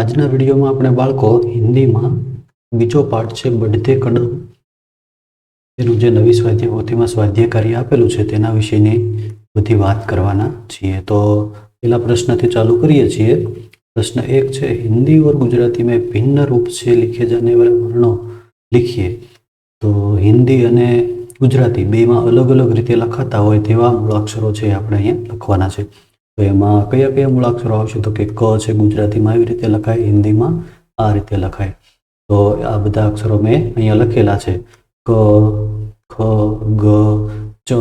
આજના વિડીયોમાં આપણે બાળકો હિન્દીમાં બીજો પાઠ છે બઢતે કડમ એનું જે નવી સ્વાધ્યાય પોથીમાં સ્વાધ્યાય કાર્ય આપેલું છે, તેના વિશેની બધી વાત કરવાના છીએ. તો પહેલા પ્રશ્નથી ચાલુ કરીએ છીએ. પ્રશ્ન એક છે, હિન્દી ઓર ગુજરાતી મેં ભિન્ન રૂપ છે લીખે જાને વાળા વર્ણો લીખીએ. તો હિન્દી અને ગુજરાતી બેમાં અલગ અલગ રીતે લખાતા હોય તેવા મૂળાક્ષરો છે આપણે અહીંયા લખવાના છે. એમાં કયા કયા મૂળાક્ષરો આવશે? તો કે ક છે ગુજરાતીમાં આવી રીતે લખાય, હિન્દીમાં આ રીતે લખાય. તો આ બધા અક્ષરો મેં અહીંયા લખેલા છે. ક, ખ, ગ, ચ,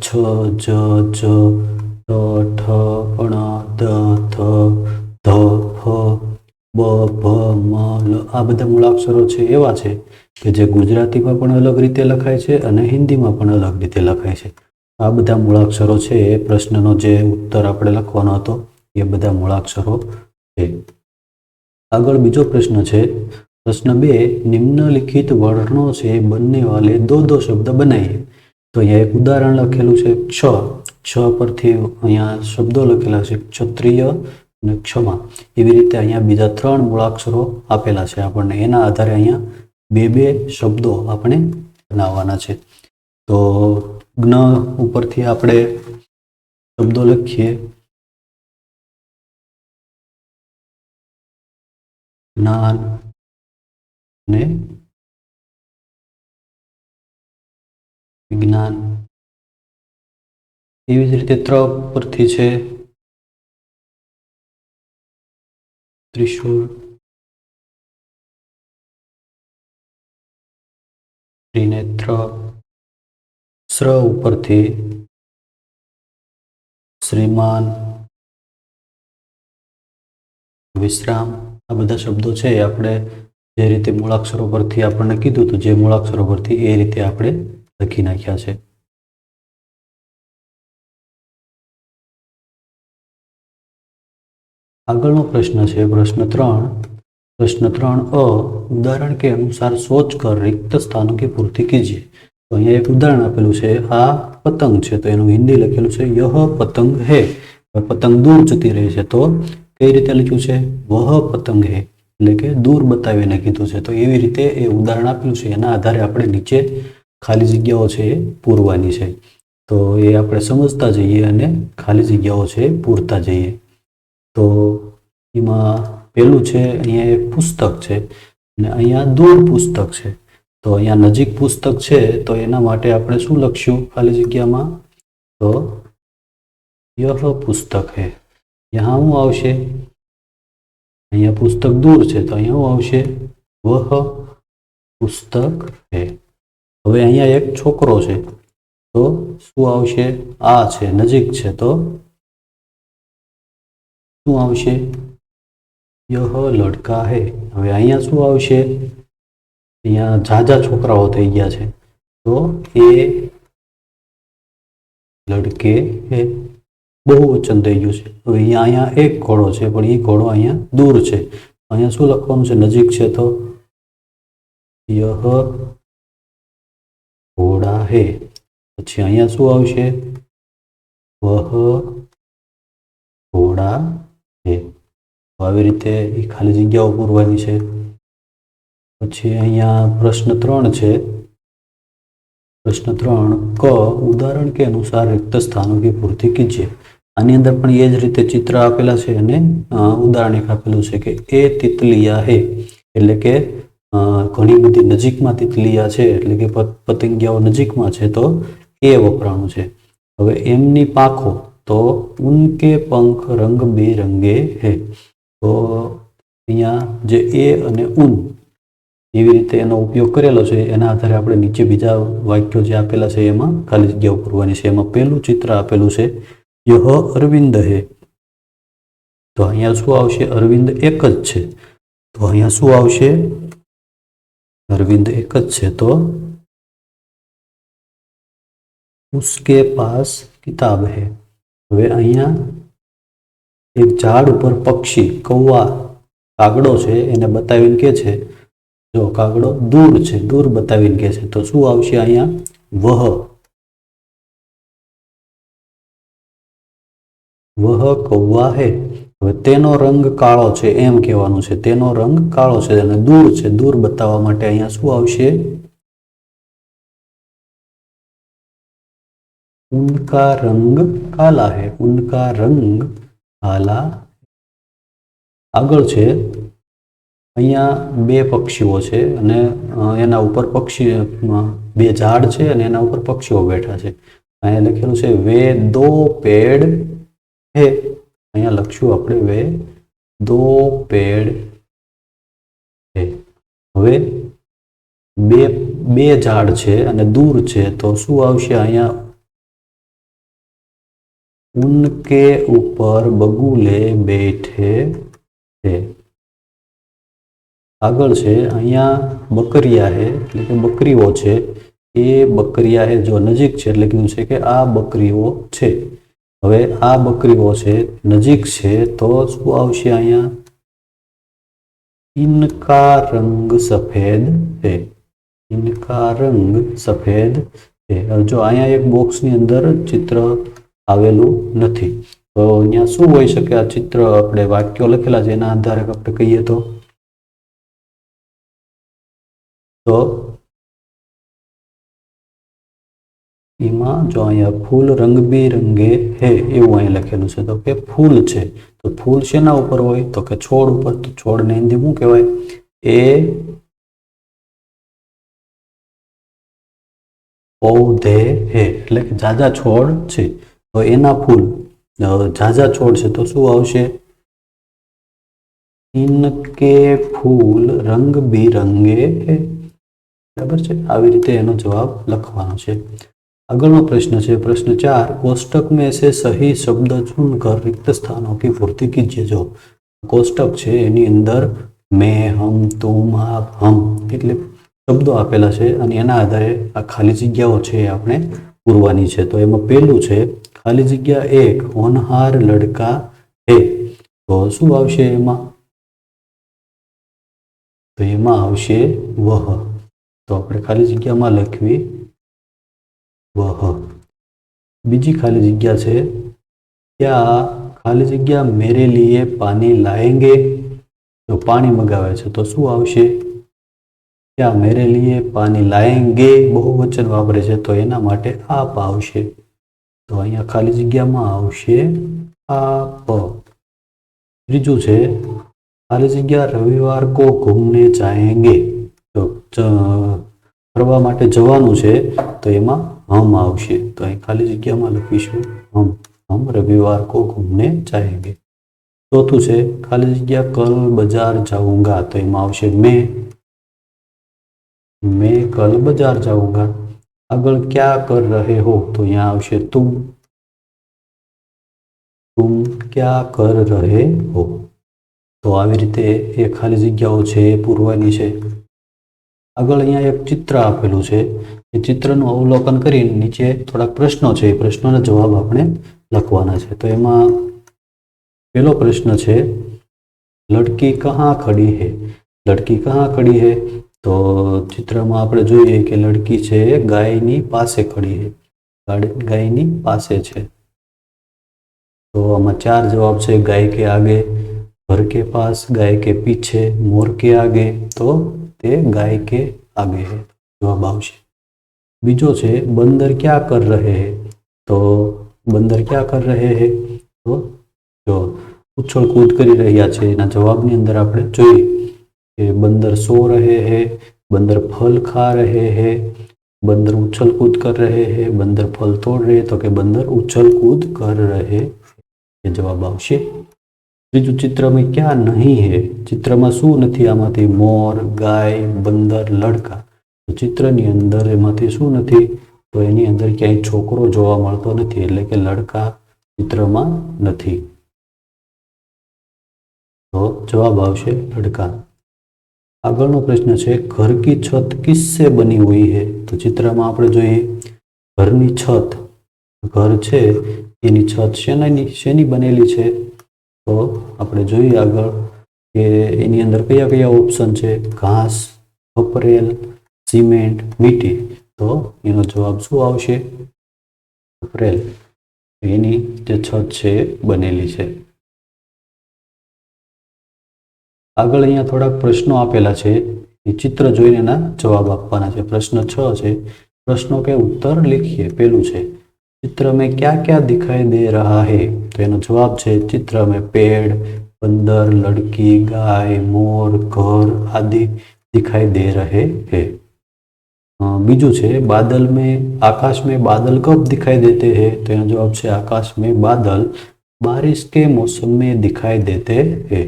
છ, જ જ ઠ, ણ, દ થ ધ, ફ, બ, ભ, મ, લ. આ બધા મૂળાક્ષરો છે એવા છે કે જે ગુજરાતીમાં પણ અલગ રીતે લખાય છે અને હિન્દીમાં પણ અલગ રીતે લખાય છે. આ બધા મૂળાક્ષરો છે, એ પ્રશ્નનો જે ઉત્તર આપણે લખવાનો હતો, એ બધા મૂળાક્ષરો છે. આગળ બીજો પ્રશ્ન છે, પ્રશ્ન બે, નિમ્નલિખિત વર્ણો છે, બંને વાલે દો દો શબ્દ બનાવીએ. તો અહીંયા એક ઉદાહરણ લખેલું છે ક્ષ ક્ષ પરથી અહીંયા શબ્દો લખેલા છે, ક્ષત્રિય અને ક્ષમા. એવી રીતે અહીંયા બીજા ત્રણ મૂળાક્ષરો આપેલા છે આપણને. એના આધારે અહીંયા બે બે શબ્દો આપણે બનાવવાના છે. તો જ્ઞ ઉપરથી આપણે શબ્દો લખીએ. જ્ઞાન ને વિજ્ઞાન. એવી જ રીતે ત્ર પરથી છે ત્રિશુલ ત્રિનેત્ર. શ્ર ઉપરથી શ્રીમાન વિશ્રામ. આ બધા શબ્દો છે આપણે જે રીતે મૂળાક્ષરો પરથી આપણને કીધું હતું, જે મૂળાક્ષરો પરથી એ રીતે આપણે લખી નાખ્યા છે. આગળનો પ્રશ્ન છે, પ્રશ્ન ત્રણ. પ્રશ્ન ત્રણ અ, ઉદાહરણ કે અનુસાર સોચ કર, રિક્ત સ્થાનો કે પૂર્તિ કીજીએ. અહીંયા એક ઉદાહરણ આપેલું છે, આ પતંગ છે, તો એનું હિન્દી લખેલું છે, યહ પતંગ હે. પતંગ દૂર જતી રહી છે, તો કઈ રીતે લખ્યું છે? વહ પતંગ હે. એટલે કે દૂર બતાવીને કીધું છે, તો એવી રીતે એ ઉદાહરણ આપેલું છે. એના આધારે આપણે નીચે ખાલી જગ્યાઓ છે એ પૂરવાની છે. તો એ આપણે સમજતા જઈએ અને ખાલી જગ્યાઓ છે પૂરતા જઈએ. તો એમાં પેલું છે, અહીંયા એક પુસ્તક છે, અને અહીંયા દૂર પુસ્તક છે. તો અહીંયા નજીક પુસ્તક છે, તો એના માટે આપણે શું લખશું? ખાલી જગ્યામાં? તો યહ પુસ્તક હે. यहाँ શું આવશે? અહીંયા પુસ્તક દૂર છે, તો અહીંયા શું આવશે? વહ પુસ્તક હે. હવે અહીંયા એક છોકરો છે, તો શું આવશે? આ છે, નજીક છે, તો શું આવશે? યહ લડકા હે. હવે અહીંયા શું આવશે? અહીંયા ઝાઝા છોકરાઓ થઈ ગયા છે. તો એ લડકે એ બહુ વચન થઈ ગયું છે. હવે અહીંયા અહીંયા એક ઘોડો છે, પણ એ ઘોડો અહીંયા દૂર છે. અહીંયા શું લખવાનું છે? નજીક છે તો યહ ઘોડા હે. પછી અહીંયા શું આવશે? વહ ઘોડા હે. આવી રીતે એ ખાલી જગ્યાઓ પૂરવાની છે. પછી અહીંયા પ્રશ્ન ત્રણ છે. પ્રશ્ન ત્રણ, ક, ઉદાહરણ કે અનુસાર રિક્ત સ્થાનો કે પૂર્તિ કીજીએ આની અંદર પણ એ જ રીતે ચિત્ર આપેલા છે અને ઉદાહરણ એક આપેલું છે કે એ તિતલિયા હે. એટલે કે ઘણી બધી નજીકમાં તિતલિયા છે. એટલે કે પત- પતંગિયાઓ નજીકમાં છે તો એ વપરાણું છે. હવે એમની પાંખો તો ઉનકે પંખ રંગ બેરંગે હે. તો અહીંયા જે એ અને ઉન એવી રીતે એનો ઉપયોગ કરેલો છે, એના આધારે આપણે નીચે બીજા વાક્યો જે આપેલા છે એમાં, ખાલી જગ્યાઓ પૂરવાની છે, એમાં પહેલું ચિત્ર આપેલું છે, યહ અરવિંદ હે. તો અહીંયા શું આવશે? અરવિંદ એક જ છે. તો અહીંયા શું આવશે? અરવિંદ એક જ છે. તો ઉસકે પાસ કિતાબ હે. હવે અહીંયા એક ઝાડ ઉપર પક્ષી, કૌવા, કાગડો છે, એને બતાવીને કે છે જો કાગડો દૂર છે, દૂર બતાવીને કહે છે, તો શું આવશે અહીંયા? વહ. વહ કૌવા હે. હવે તેનો રંગ કાળો છે, એમ કહેવાનું છે. તેનો રંગ કાળો છે અને દૂર છે. દૂર બતાવવા માટે અહીંયા શું આવશે? ઉનકા રંગ કાલા હે. ઉનકા રંગ કાલા આગળ છે. અહીંયા બે પક્ષીઓ છે અને એના ઉપર પક્ષી બે ઝાડ છે અને એના ઉપર પક્ષીઓ બેઠા છે. અહીંયા લખેલું છે, વે દો પેડ હે. અહીંયા લખશું આપણે, વે દો પેડ હે. હવે બે બે ઝાડ છે અને દૂર છે, તો શું આવશે અહીંયા? ઉનકે ઉપર બગુલે બેઠે છે આગળ છે, અહીંયા બકરિયા હે એટલે કે બકરીઓ છે, એ બકરિયા હે જો નજીક છે, એટલે કીધું છે કે આ બકરીઓ છે. હવે આ બકરીઓ છે, નજીક છે, તો શું આવશે અહીંયા? ઇનકા રંગ સફેદ છે. ઇનકા રંગ સફેદ છે. જો અહીંયા એક બોક્સની અંદર ચિત્ર આવેલું નથી. તો અહીંયા શું હોઈ શકે? આ ચિત્ર આપણે વાક્યો લખેલા છે, એના આધારે આપણે કહીએ તો. તો એમાં જો અહીંયા ફૂલ રંગબેરંગે હે એવું અહીં લખેલું છે. તો કે ફૂલ છે. તો ફૂલ શેના ઉપર હોય? તો કે છોડ ઉપર. તો છોડને હિન્દી શું કહેવાય? એ પૌધે હે. એટલે કે ઝાઝા છોડ છે. તો એના ફૂલ ઝાઝા છોડ છે. તો શું આવશે? ઇનકે ફૂલ રંગબેરંગે હે. બરાબર છે આવી રીતે એનો જવાબ લખવાનો છે આગળનો પ્રશ્ન છે પ્રશ્ન ચાર कोष्टक में से सही शब्द चुनकर रिक्त स्थानों की पूर्ति कीजिए जो કોષ્ટક છે એની અંદર મેં હમ તુમ આપ હમ એટલે શબ્દો આપેલા છે અને એના આધારે આ ખાલી જગ્યાઓ છે એ આપણે પૂરવાની છે તો એમાં પહેલું છે ખાલી જગ્યા એક હોનહાર લડકા હે તો શું આવશે એમાં તો એમાં આવશે વહ તો આપણે ખાલી જગ્યામાં લખવી વહ બીજી ખાલી જગ્યા છે, ત્યાં ખાલી જગ્યા મેરે લીએ પાણી લાએંગે જો પાણી મગાવે છે તો શું આવશે? ત્યાં મેરે લીએ પાણી લાયેંગે બહુ વચન વાપરે છે તો એના માટે આપ આવશે. તો અહીંયા ખાલી જગ્યામાં આવશે આપ. ત્રીજું છે, ખાલી જગ્યા રવિવાર કો ઘૂમને ચાહેંગે ફરવા માટે જવાનું છે, તો એમાં હમ આવશે. તો અહીં ખાલી જગ્યામાં લખીશું, હમ હમ, રવિવાર કો ઘૂમને જાયંગે. ચોથું છે, ખાલી જગ્યા કલ બજાર જાઉંગા, તો એમાં આવશે મેં. મેં કલ બજાર જાઉંગા. આગળ ક્યાં કર રહે હો, તો અહીંયા આવશે તું તું ક્યાં કર રહે હો. તો આવી રીતે એ ખાલી જગ્યાઓ છે એ પૂરવાની છે. આગળ અહીંયા એક ચિત્ર આપેલું છે. એ ચિત્રનું અવલોકન કરીને નીચે થોડાક પ્રશ્નો છે. એ પ્રશ્નોના જવાબ આપણે લખવાના છે. તો એમાં પહેલો પ્રશ્ન છે, લડકી કહાં ખડી હે? લડકી કહાં ખડી હે? તો ચિત્રમાં આપણે જોઈએ કે લડકી છે ગાયની પાસે ખડી હે. ગાયની પાસે છે. તો આમાં ચાર જવાબ છે, ગાય કે આગે, ઘર કે પાસ, ગાય કે પીછે, મોર કે આગે. તો તે ગાય કે આગે જવાબ આવશે. બીજો છે, બંદર ક્યાં કર રહે હે? તો બંદર ક્યાં કર રહે હે? તો જો ઉછળકૂદ કરી રહ્યા છે, એના જવાબની અંદર આપણે જોઈએ કે બંદર સો રહે હે, બંદર ફલ ખા રહે હે, બંદર ઉછળકૂદ કર રહે હે, બંદર ફલ તોડ રહે, તો કે બંદર ઉછળકૂદ કર રહે એ જવાબ આવશે. ત્રીજું ચિત્રમાં ક્યાં નહીં હે? ચિત્રમાં શું નથી? આમાંથી મોર, ગાય, બંદર, લડકા. તો ચિત્રની અંદર એમાંથી શું નથી? તો એની અંદર ક્યાંય છોકરો જોવા મળતો નથી, એટલે કે લડકા ચિત્રમાં નથી. તો જવાબ આવશે લડકા. આગળનો પ્રશ્ન છે ઘર કી છત કિસ્સે બની હોય હે? તો ચિત્રમાં આપણે જોઈએ, ઘરની છત. ઘર છે, એની છત શેનાની શેની બનેલી છે? તો આપણે જોઈએ આગળ કે એની અંદર કયા કયા ઓપ્શન છે? ઘાસ કપરેલ સિમેન્ટ મીટી તો એનો જવાબ શું આવશે? કપરેલ એની જે છત છે બનેલી છે. આગળ અહીંયા થોડાક પ્રશ્નો આપેલા છે. એ ચિત્ર જોઈને એના જવાબ આપવાના છે. પ્રશ્ન છ છે. પ્રશ્નો કે ઉત્તર લખીએ. પેલું છે. चित्र में क्या क्या दिखाई दे रहा है तो એનો જવાબ છે चित्र में पेड़ बंदर लड़की गाय मोर घर आदि दिखाई दे रहे हैं अ, બીજું છે बादल में आकाश में बादल कब दिखाई देते हैं तो એનો જવાબ છે आकाश में बादल बारिश के मौसम में दिखाई देते हैं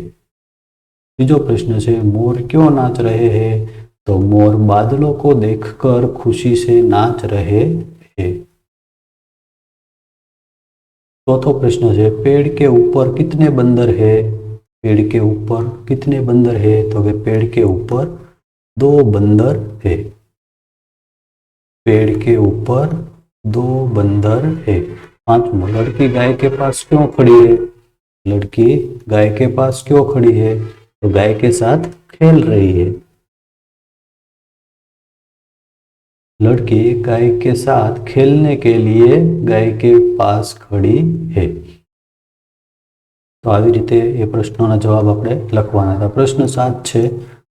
तीजो प्रश्न है मोर क्यों नाच रहे हैं तो मोर बादलों को देखकर खुशी से नाच रहे चौथो प्रश्न है, पेड़ के ऊपर कितने बंदर है? पेड़ के ऊपर कितने बंदर है? तो कि पेड़ के ऊपर दो बंदर है। पेड़ के ऊपर दो बंदर है। पांचवा लड़की गाय के पास क्यों खड़ी है? लड़की गाय के पास क्यों खड़ी है? तो गाय के साथ खेल रही है। लड़की गाय के साथ खेलने के लिए गाय के पास खड़ी है તો આવી રીતે એ પ્રશ્નોના જવાબ આપણે લખવાના હતા પ્રશ્ન સાત છે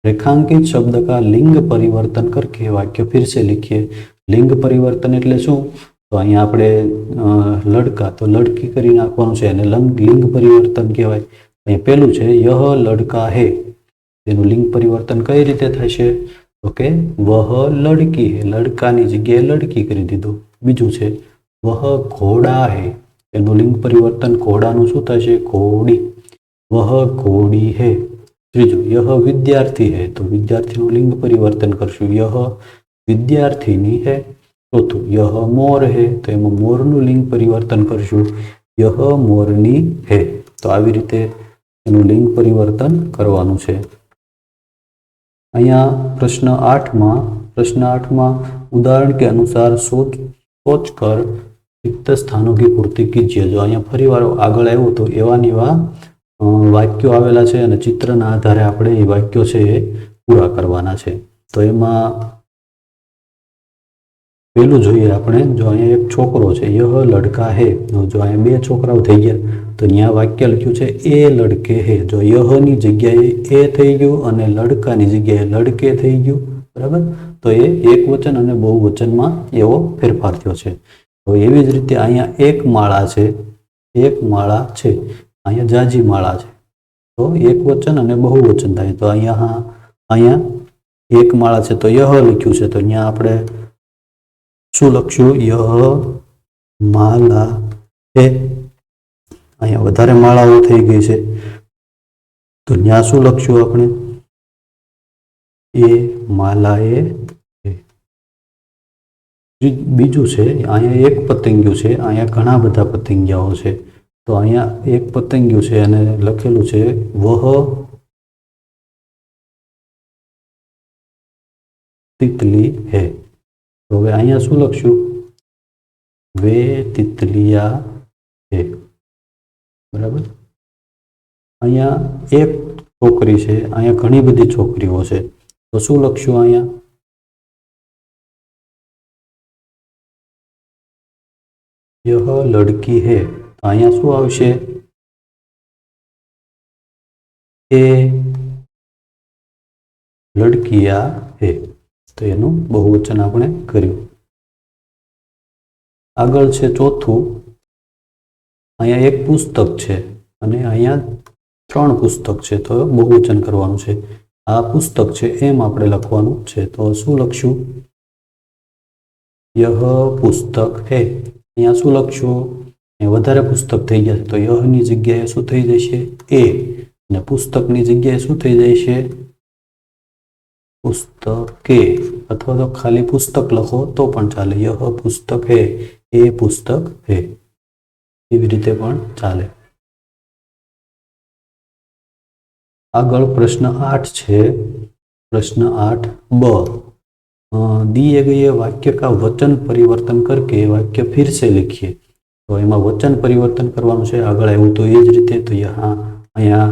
રેખાંકિત શબ્દ કા લિંગ પરિવર્તન કરકે વાક્ય फिर से लिखिए લિંગ પરિવર્તન એટલે શું તો અહીંયા આપણે અ, લડકા તો લડકી કરી નાખવાનું છે અને લંગ લિંગ પરિવર્તન કહેવાય અહીંયા પેલું છે યહ લડકા હે તેનું લિંગ પરિવર્તન કઈ રીતે થશે તો કે વહ લડકી હે, લડકાની જગ્યાએ લડકી કરી દીધું. બીજું છે, વહ ઘોડા હે. એનું લિંગ પરિવર્તન ઘોડાનું શું થશે? ઘોડી. વહ ઘોડી હે. ત્રીજું, યહ વિદ્યાર્થી હે. તો વિદ્યાર્થીનું લિંગ પરિવર્તન કરશું. યહ વિદ્યાર્થીની હે. ચોથું, યહ મોર હે. તો એમાં મોરનું લિંગ પરિવર્તન કરશું. યહ મોરની હે. તો આવી રીતે એનું લિંગ પરિવર્તન કરવાનું છે. અહીંયા પ્રશ્ન આઠમાં પ્રશ્ન આઠમાં ઉદાહરણ કે અનુસાર શોધ શોધ કર રિક્ત સ્થાનો કે પૂર્તિ કીજીએ જો અહીંયા ફરી વાર આગળ આવ્યો તો એવા એવા વાક્યો આવેલા છે અને ચિત્રના આધારે આપણે એ વાક્યો છે એ પૂરા કરવાના છે. તો એમાં પહેલું જોઈએ આપણે, જો અહીંયા એક છોકરો છે, યહ લડકા હે, જો અહીંયા બે છોકરાઓ થઈ ગયા તો ત્યાં વાક્ય લખ્યું છે, એ લડકે હે જો યહની જગ્યાએ એ થઈ ગયું અને લડકાની જગ્યાએ લડકે થઈ ગયું. બરાબર? તો એ એક વચન અને બહુ વચનમાં એવો ફેરફાર થયો છે. તો એવી જ રીતે અહીંયા એક માળા છે, એક માળા છે, અહીંયા જાજી માળા છે. તો એક વચન અને બહુ વચન થાય. તો અહીંયા હા, અહીંયા એક માળા છે. તો યહ લખ્યું છે. તો અહીંયા આપણે શું લખશું? યહ માલા છે અહીંયા વધારે માળાઓ થઈ ગઈ છે. તો ત્યાં શું લખશું આપણે? એ માલાએ. બીજું છે, અહીંયા એક પતંગિયું છે, અહીંયા ઘણા બધા પતંગિયાઓ છે. તો અહીંયા એક પતંગિયું છે અને લખેલું છે, વહ તિતલી હે. તો હવે અહીંયા શું લખશું વે તિતલિયા બરાબર? અહીંયા એક છોકરી છે, અહીંયા ઘણી બધી છોકરીઓ છે. તો શું લખશું અહીંયા? યહ લડકી હે. અહીંયા શું આવશે? એ લડકિયા હે. તો એનું બહુવચન આપણે કર્યું. આગળ છે ચોથું. અહીંયા એક પુસ્તક છે અને અહીંયા ત્રણ પુસ્તક છે તો બહુવચન કરવાનું છે. આ પુસ્તક છે એમ આપણે લખવાનું છે. તો શું લખશું? યહ પુસ્તક હે. અહીંયા શું લખશું? વધારે પુસ્તક થઈ ગયા છે તો યહની જગ્યાએ શું થઈ જશે? એ. અને પુસ્તકની જગ્યાએ શું થઈ જશે? પુસ્તકે અથવા તો ખાલી પુસ્તક લખો તો પણ ચાલે. યહ પુસ્તક હે. એ પુસ્તક હે. એવી રીતે પણ ચાલે. આગળ પ્રશ્ન આઠ છે. પ્રશ્ન આઠ બ. દિએ ગયે વાક્ય કા વચન પરિવર્તન કરકે વાક્ય ફિર સે લખીએ. તો એમાં વચન પરિવર્તન કરવાનું છે. આગળ આવ્યું તો એ જ રીતે તો યહાં અહીંયા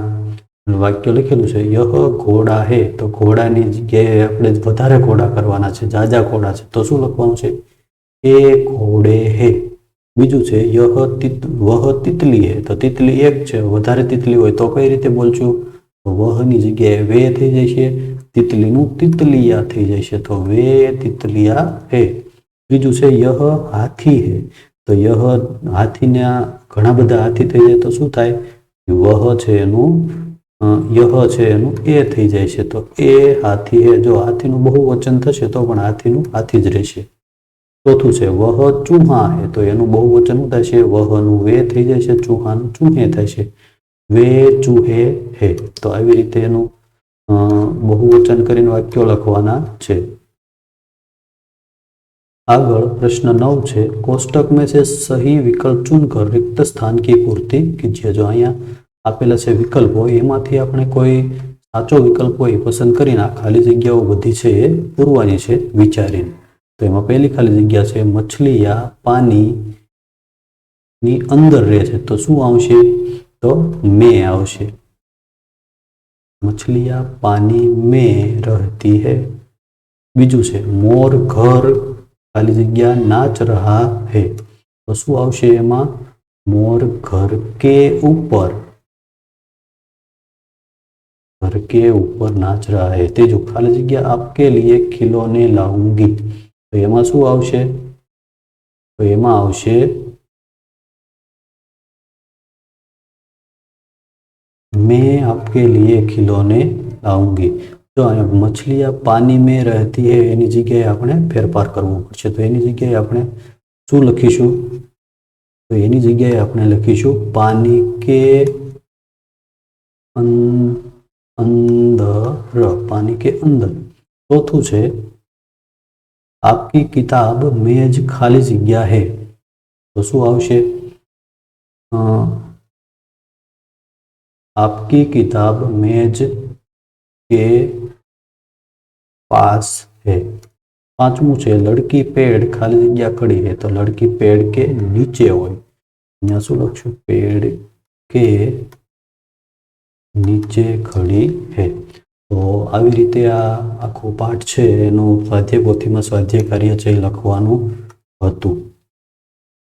વાક્ય લખેલું છે. યહ ઘોડા હે. તો ઘોડાની જગ્યાએ આપણે વધારે ઘોડા કરવાના છે. જાજા ઘોડા છે. તો શું લખવાનું છે? એ ઘોડે હે. બીજું છે, યહ તિત, વહ તિતલી હે તો તિતલી એક છે, વધારે તિતલી હોય તો કઈ રીતે બોલશું? તો વહની જગ્યાએ વે થઈ જશે, તિતલીનું તિતલિયા થઈ જશે. તો વે તિતલિયા હે. બીજું છે, યહ હાથી હે. તો યહ હાથીના ઘણા બધા હાથી થઈ જાય તો શું થાય? વહ છે એનું યહ છે એનું એ થઈ જાય છે. તો એ હાથી હે. જો હાથીનું બહુ વચન થશે તો પણ હાથીનું હાથી જ રહેશે. ચોથું છે, વહ ચુહાહે તો એનું બહુવચન થશે વહનું વે થઈ જાય છે, ચુહાનું થશે વે ચુહે હે. તો આવી રીતે એનું બહુવચન કરીને વાક્યો લખવાના છે. આગળ પ્રશ્ન નવ છે, કોષ્ટક મેં છે, સહી વિકલ્પ ચૂન કર. રિક્ત સ્થાન કી પૂર્તિ કીજીએ જો અહીંયા આપેલા છે વિકલ્પો એમાંથી આપણે કોઈ સાચો વિકલ્પ હોય પસંદ કરીને આ ખાલી જગ્યાઓ બધી છે એ પૂરવાની છે વિચારીને. તો એમાં પહેલી ખાલી જગ્યા છે મછલીયા પાણી ની અંદર રહે છે તો શું આવશે તો મેં આવશે મછલિયા પાણી में रहती है બીજું છે મોર ઘર ખાલી જગ્યા નાચ રહા है તો શું આવશે એમાં મોર ઘર કે ઉપર घर के ऊपर नाच रहा है ત્રીજું ખાલી જગ્યા આપકે लिए खिलौने लाऊंगी તો એમાં શું આવશે? તો એમાં આવશે મેં આપકે લીએ ખિલોને લાઉંગી. જો મછલીયા પાણી મેં રહેતી હે, એની જગ્યાએ આપણે ફેરફાર કરવો પડશે. તો એની જગ્યાએ આપણે શું લખીશું? તો એની જગ્યાએ આપણે લખીશું, પાની કે અંદર, પાની કે અંદર. ચોથું છે આપકી કિતાબ મેં જ ખાલી જગ્યા હે તો શું આવશે અ, आपकी किताब मेज के पास है પાંચમું છે લડકી પેડ ખાલી જગ્યા ખડી है તો લડકી પેડ કે નીચે હોય અહીંયા શું લખશું પેડ કે નીચે ખડી है તો આવી રીતે આ આખો પાઠ છે એનું સ્વાધ્યાય પોથીમાં સ્વાધ્યાય કાર્ય છે એ લખવાનું હતું.